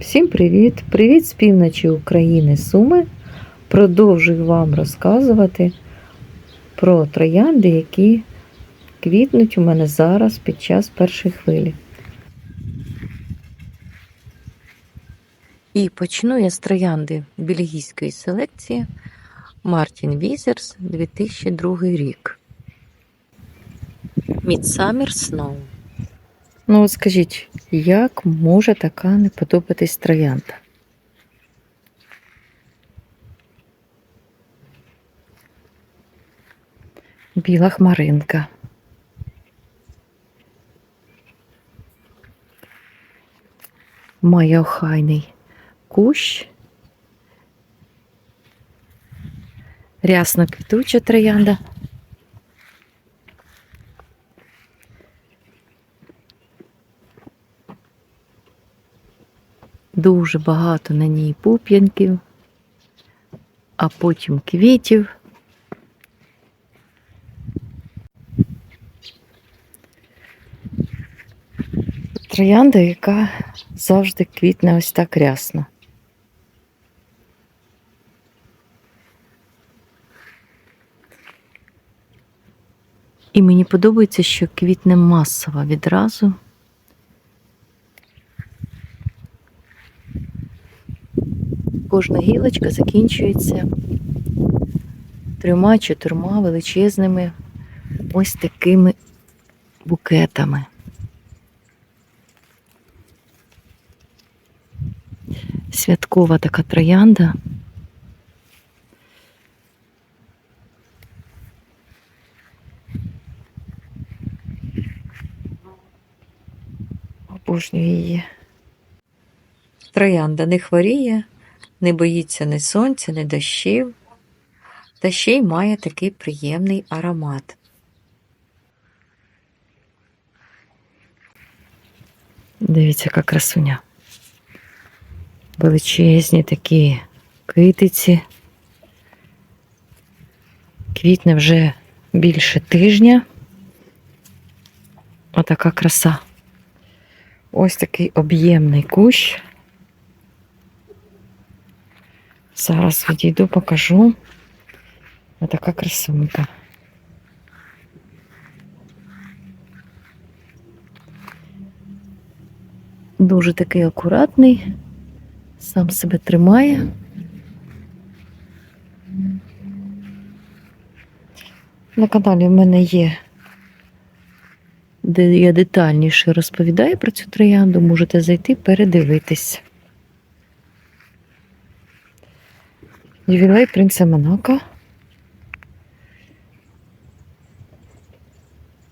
Всім привіт! Привіт з півночі України Суми. Продовжую вам розказувати про троянди, які квітнуть у мене зараз під час першої хвилі. І почну я з троянди бельгійської селекції Мартін Візерс 2002 рік. Midsummer Snow. Ну, от скажіть, як може така не подобатись троянда? Біла хмаринка. Має охайний кущ. Рясно квітуча троянда. Дуже багато на ній пуп'янків, а потім квітів. Троянда, яка завжди квітне ось так рясно. І мені подобається, що квітне масово відразу. Кожна гілочка закінчується трьома чотирма величезними ось такими букетами. Святкова така троянда. Обожнюю її. Троянда не хворіє, не боїться ні сонця, ні дощів, та ще й має такий приємний аромат. Дивіться, яка красуня. Величезні такі китиці. Квітне вже більше тижня. Отака краса. Ось такий об'ємний кущ. Зараз відійду, покажу. Отака красунька. Дуже такий акуратний, сам себе тримає. На каналі в мене є, де я детальніше розповідаю про цю троянду, можете зайти передивитись. Ювілей принца Монако.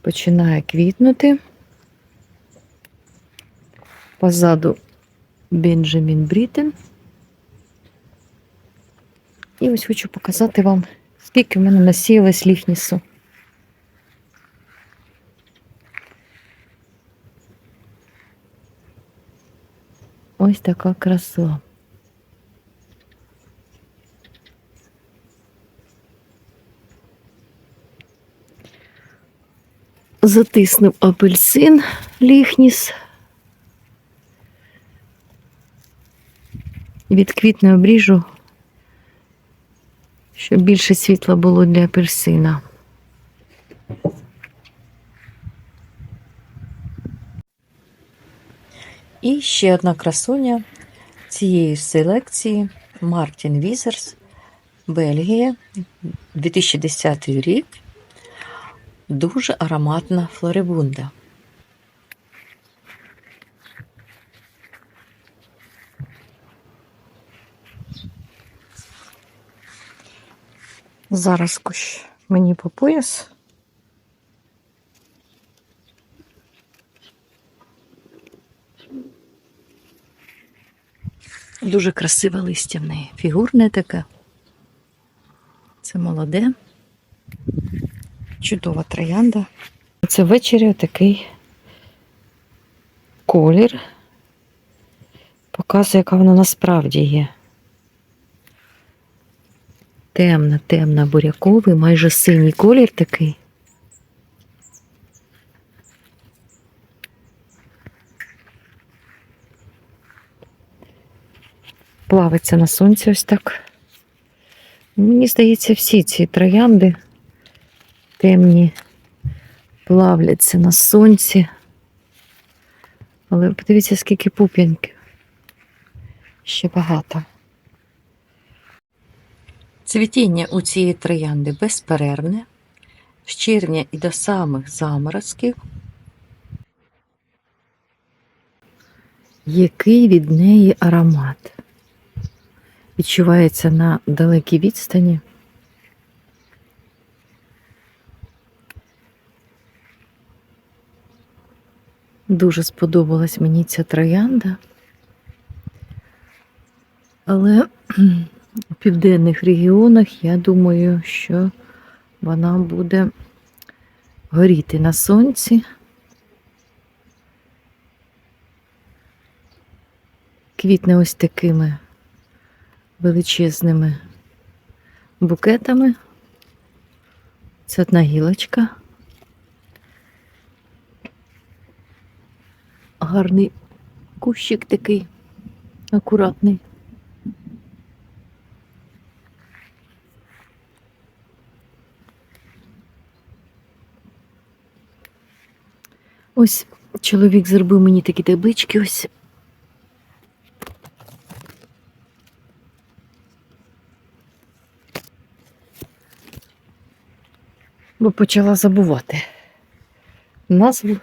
Починає квітнути. Позаду Бенджамін Брітен. І ось хочу показати вам, скільки в мене насіялось ліхнісу. Ось така краса. Затиснув апельсин ліхніс. Від квітне обріжу, щоб більше світла було для апельсина. І ще одна красуня цієї селекції Мартін Візерс, Бельгія, 2010 рік. Дуже ароматна флорибунда. Зараз кущ мені по пояс. Дуже красиве листя в неї. Фігурне таке. Це молоде. Чудова троянда. Це ввечері такий колір. Показує, яка вона насправді є. Темна, темна буряковий, майже синій колір такий. плавиться на сонці ось так. Мені здається, всі ці троянди темні плавляться на сонці. Але подивіться, скільки пуп'янків. Ще багато. Цвітіння у цієї троянди безперервне, з червня і до самих заморозків. Який від неї аромат? Відчувається на далекій відстані. Дуже сподобалась мені ця троянда. Але у південних регіонах я думаю, що вона буде горіти на сонці. Квітне ось такими величезними букетами. Це одна гілочка. Гарний кущик такий акуратний. Ось чоловік зробив мені такі таблички ось. Бо почала забувати назву.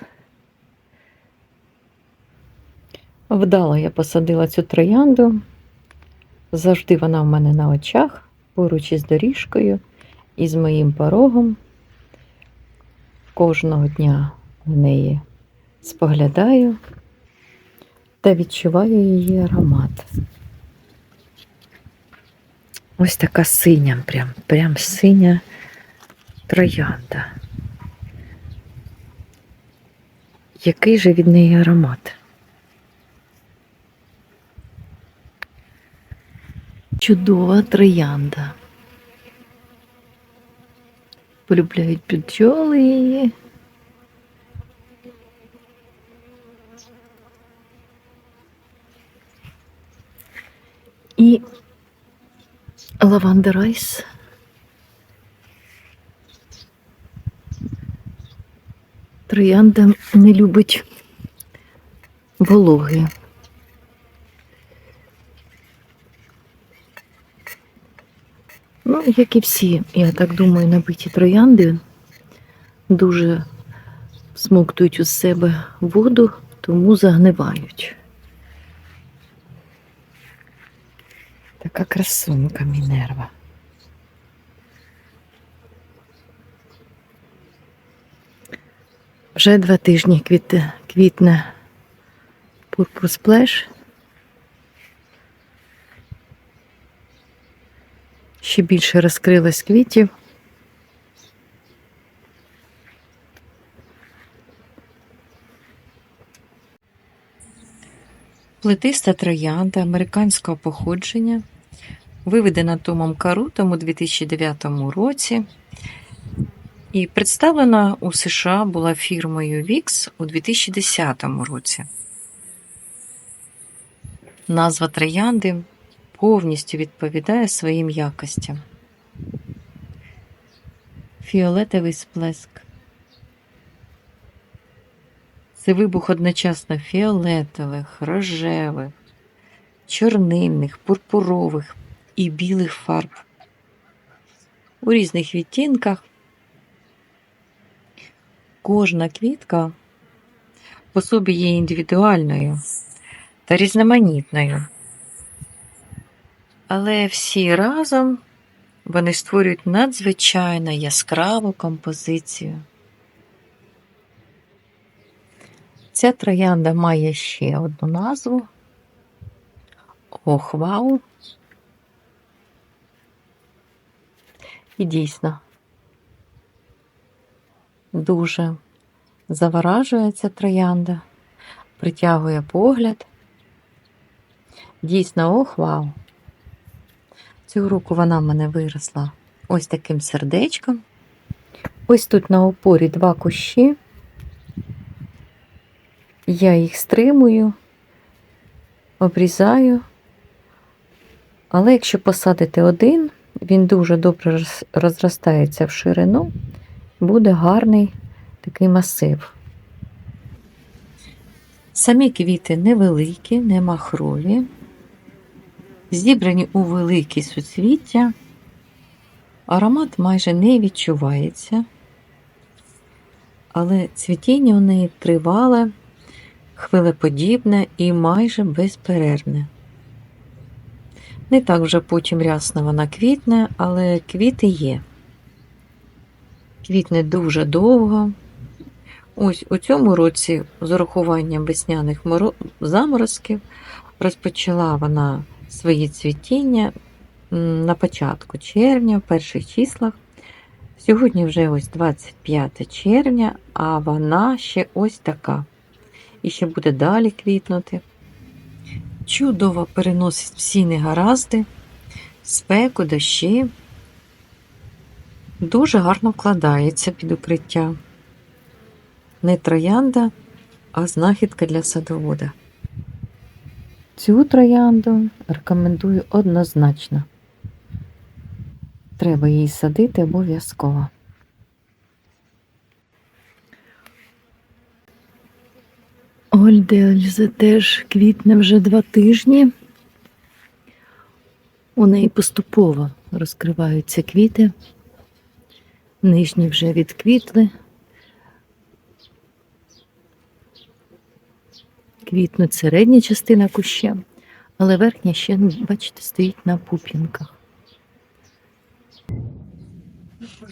Вдало я посадила цю троянду. Завжди вона в мене на очах, поруч із доріжкою і з моїм порогом. Кожного дня в неї споглядаю та відчуваю її аромат. Ось така синя, прям, прям синя троянда. Який же від неї аромат? Чудова троянда. Полюбляють бджоли її. І лаванда райс. Троянда не любить вологи. Як і всі, я так думаю, набиті троянди дуже смоктують у себе воду, тому загнивають. Така красунка Мінерва. Вже два тижні квіте, квітне Purple Splash. Ще більше розкрилось квітів. Плетиста троянда американського походження, виведена Томом Карутом у 2009 році і представлена у США була фірмою VIX у 2010 році. Назва троянди повністю відповідає своїм якостям. Фіолетовий сплеск. Це вибух одночасно фіолетових, рожевих, чорнильних, пурпурових і білих фарб. У різних відтінках кожна квітка по собі є індивідуальною та різноманітною. Але всі разом вони створюють надзвичайно яскраву композицію. Ця троянда має ще одну назву Охвау. І дійсно дуже заворажує ця троянда, притягує погляд. Дійсно, ох, Цього року вона в мене виросла ось таким сердечком. Ось тут на опорі два кущі. Я їх стримую, обрізаю Але якщо посадити один, він дуже добре розростається в ширину, буде гарний такий масив. Самі квіти невеликі, не махрові, зібрані у великі суцвіття. Аромат майже не відчувається, але цвітіння у неї тривале, хвилеподібне і майже безперервне. Не так вже потім рясно вона квітне, але квіти є. Квітне дуже довго. Ось у цьому році, з урахуванням весняних заморозків, розпочала вона свої цвітіння на початку червня, в перших числах. Сьогодні вже ось 25 червня, а вона ще ось така. І ще буде далі квітнути. Чудово переносить всі негаразди, спеку, дощі. Дуже гарно вкладається під укриття. Не троянда, а знахідка для садовода. Цю троянду рекомендую однозначно. Треба її садити обов'язково. Ольдельзе теж квітне вже два тижні. У неї поступово розкриваються квіти. Нижні вже відквітли. Квітнуть середня частина куща, але верхня ще, бачите, стоїть на пуп'янках.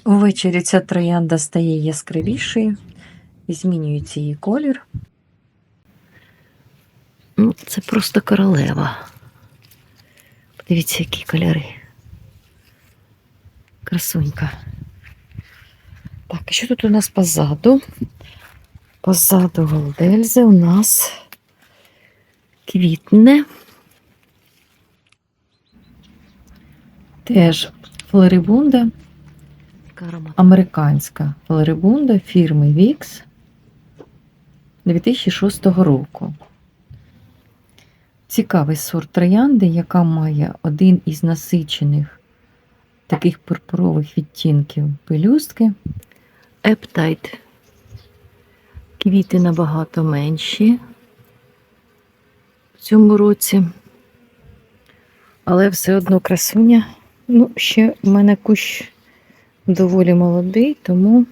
Увечері ця троянда стає яскравішою і змінюється її колір. Ну, це просто королева. Подивіться, які кольори. Красунька. Так, що тут у нас позаду? Позаду Голдельзи у нас Квітне. теж флорибунда, американська флорибунда фірми Vix 2006 року. Цікавий сорт троянди, яка має один із насичених таких пурпурових відтінків пелюстки. Ептайт. Квіти набагато менші цьому році. Але все одно красуня. Ну, ще в мене кущ доволі молодий, тому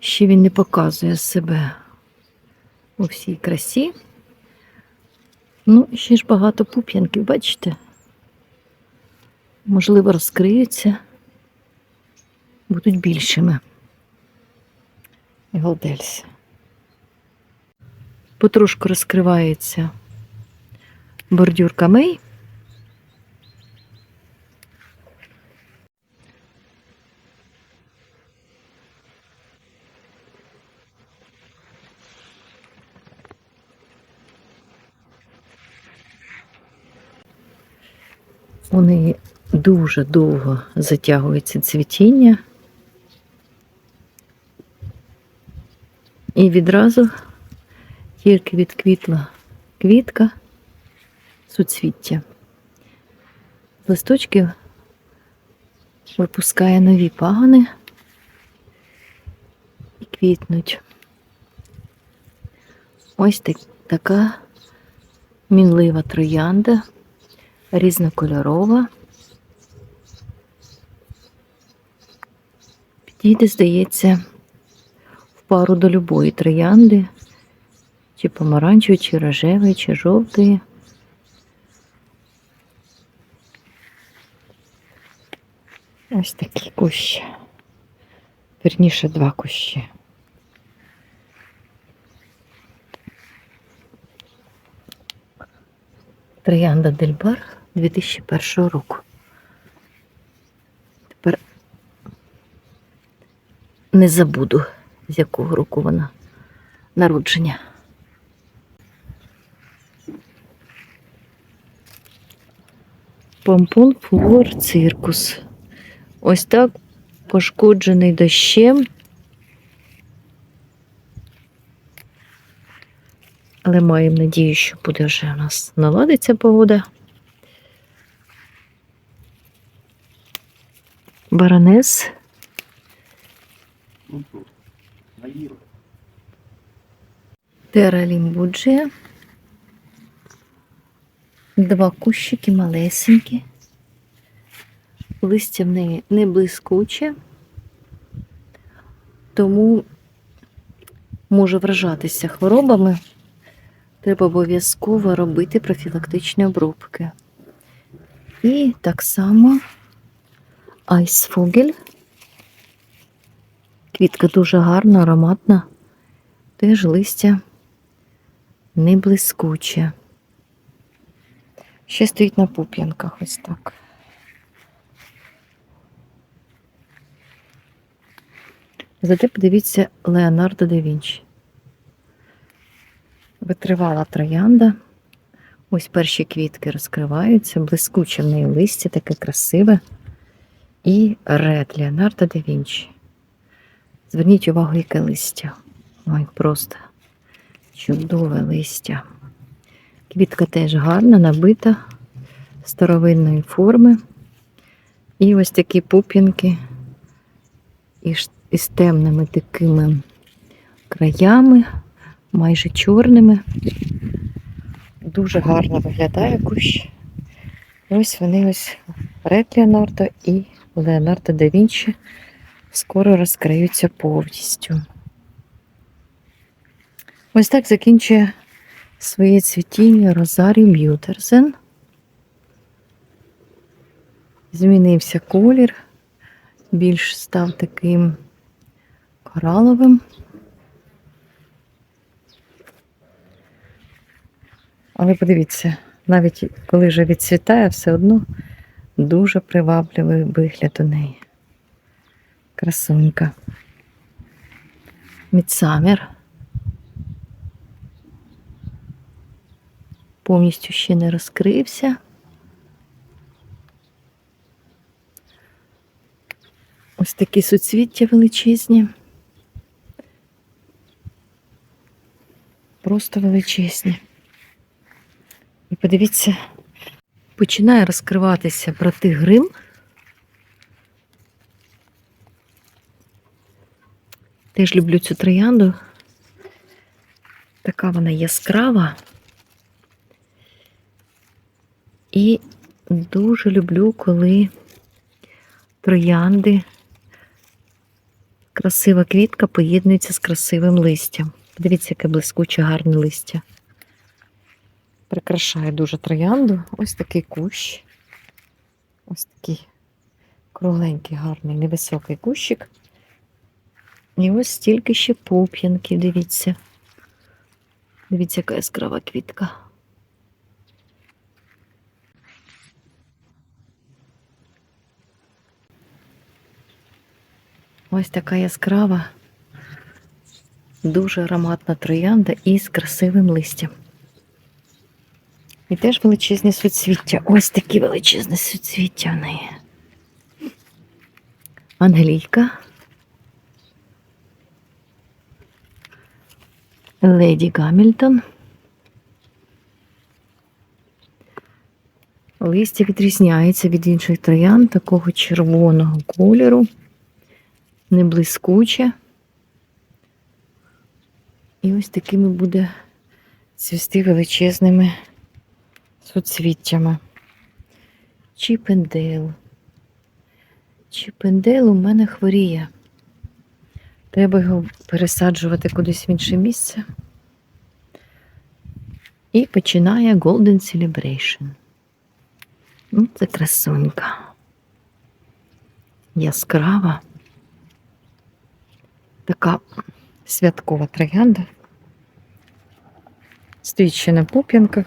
Ще він не показує себе у всій красі. Ну, ще ж багато пуп'янків, бачите? Можливо, розкриються, будуть більшими. Голдельс. Потрошку розкривається бордюр камей. У дуже довго затягується цвітіння. І відразу тільки відквітла квітка суцвіття. З листочків випускає нові пагони і квітнуть. Ось так, така мінлива троянда, різнокольорова. Підійде, здається, в пару до любої троянди, чи помаранчевої, чи рожевої, чи жовтої. Ось такі кущі. Вірніше, два кущі. Троянда Дельбар 2001 року. Тепер не забуду, з якого року вона народження. Помпон флор циркус. Ось так пошкоджений дощем. Але маємо надію, що буде вже у нас наладиться погода. Баронес. Тера лімбуджія. Два кущики малесенькі. Листя в неї не блискуче, тому може вражатися хворобами. Треба обов'язково робити профілактичні обробки. І так само айсфогель. Квітка дуже гарна, ароматна. Теж листя не блискуче. Ще стоїть на пуп'янках ось так. Зате подивіться Леонардо да Вінчі. Витривала троянда. Ось перші квітки розкриваються, блискуче в неї листя, таке красиве. І ред Леонардо да Вінчі. Зверніть увагу, яке листя. Ой, просто чудове листя. Квітка теж гарна, набита, старовинної форми. І ось такі пуп'янки із, темними такими краями, майже чорними. Дуже гарно виглядає кущ. Ось вони ось Ред Леонардо і Леонардо да Вінчі скоро розкриються повністю. Ось так закінчує своє цвітіння Розарі Б'ютерзен. Змінився колір, більш став таким кораловим. Але подивіться, навіть коли вже відцвітає, все одно дуже привабливий вигляд у неї. Красунька. Мідсамер. Повністю ще не розкрився. Ось такі суцвіття величезні. Просто величезні. І подивіться, починає розкриватися брати грим. Теж люблю цю троянду. Така вона яскрава. І дуже люблю, коли троянди, красива квітка поєднується з красивим листям. Подивіться, яке блискуче гарне листя. Прикрашає дуже троянду. Ось такий кущ. Ось такий кругленький, гарний, невисокий кущик. І ось стільки ще пуп'янків, дивіться. Дивіться, яка яскрава квітка. Ось така яскрава, дуже ароматна троянда із красивим листям. І теж величезні суцвіття. Ось такі величезні суцвіття в неї. Ангелійка. Леді Гамільтон. Листя відрізняється від інших троян такого червоного кольору, не блискуче. І ось такими буде цвісти величезними суцвіттями. Чіпендейл. Чіпендейл у мене хворіє. Треба його пересаджувати кудись в інше місце. І починає Golden Celebration. Ну, це красунька. Яскрава. Така святкова троянда. Стоїть на пуп'янках.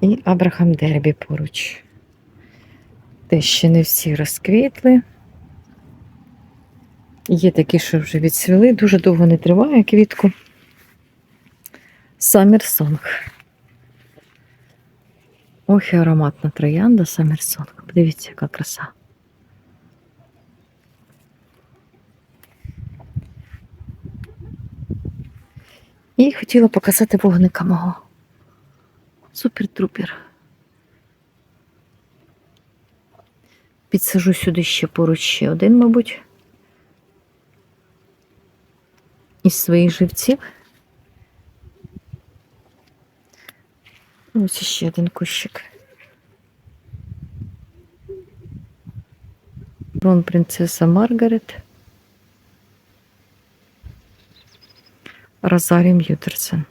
І Абрахам Дербі поруч. Те ще не всі розквітли. Є такі, що вже відцвіли, дуже довго не триває квітку. Summer Ох, і ароматна троянда Song. Подивіться, яка краса. І хотіла показати вогника мого. Супер-трупер. Підсажу сюди ще поруч ще один, мабуть. Із своїх живців. Ось ще один кущик. Брон принцеса Маргарет. Розарі М'ютерсен.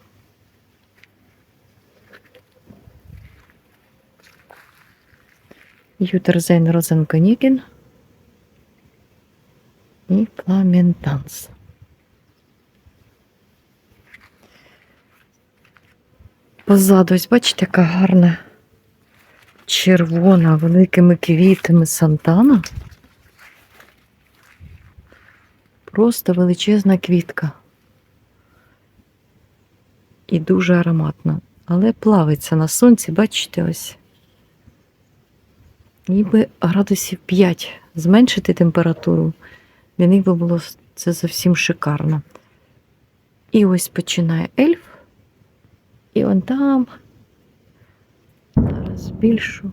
Ютерзейн Розенконігін і Пламентанс. Позаду, ось бачите, яка гарна червона великими квітами Сантана. Просто величезна квітка. І дуже ароматна. Але плавиться на сонці, бачите, ось. Ніби градусів 5 зменшити температуру. Для них би було це зовсім шикарно. І ось починає ельф. І он там. Зараз більшу.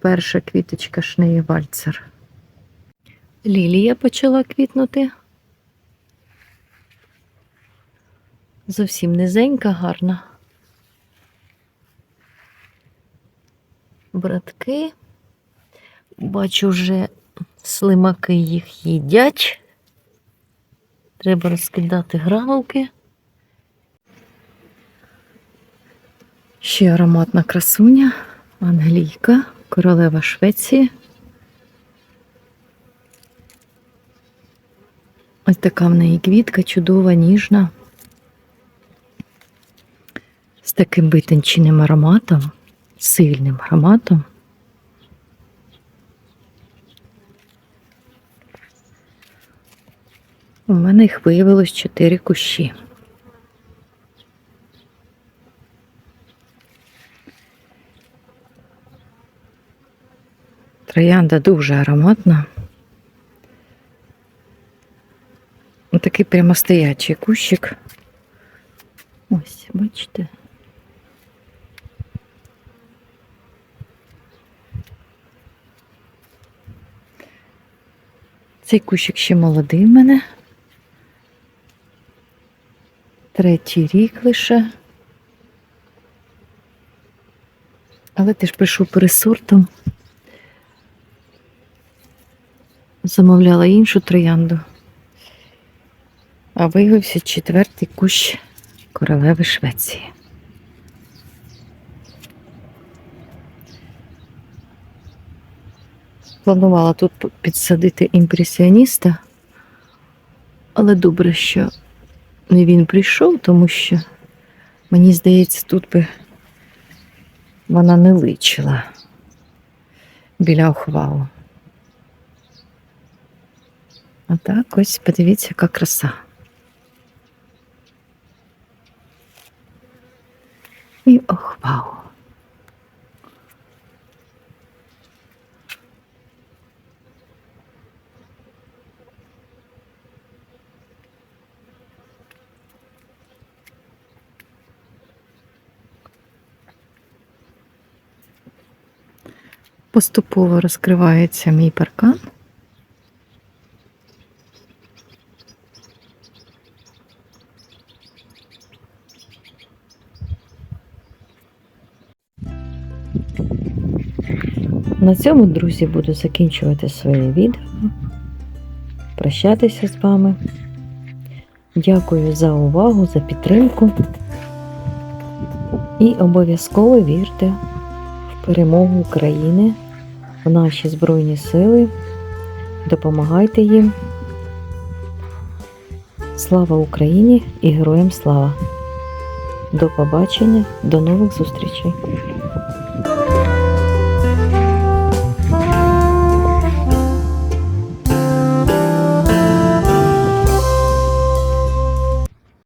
Перша квіточка шнеї вальцер. Лілія почала квітнути. Зовсім низенька, гарна. Братки. Бачу, вже слимаки їх їдять. Треба розкидати гравелки. Ще ароматна красуня, англійка, королева Швеції. Ось така в неї квітка, чудова, ніжна. З таким витонченим ароматом, сильним ароматом. У мене їх виявилось чотири кущі. Троянда дуже ароматна. Такий прямо стоячий кущик. Ось, бачите. Цей кущик ще молодий в мене. Третій рік лише. Але ти ж прийшов пересортом. Замовляла іншу троянду. А виявився четвертий кущ королеви Швеції. Планувала тут підсадити імпресіоніста, але добре, що не він прийшов, тому що, мені здається, тут би вона не личила біля ухвалу. А так ось подивіться, яка краса. І охвалу. Поступово розкривається мій паркан. На цьому, друзі, буду закінчувати своє відео. Прощатися з вами. Дякую за увагу, за підтримку. І обов'язково вірте в перемогу України, в наші Збройні Сили. Допомагайте їм. Слава Україні і героям слава! До побачення, до нових зустрічей!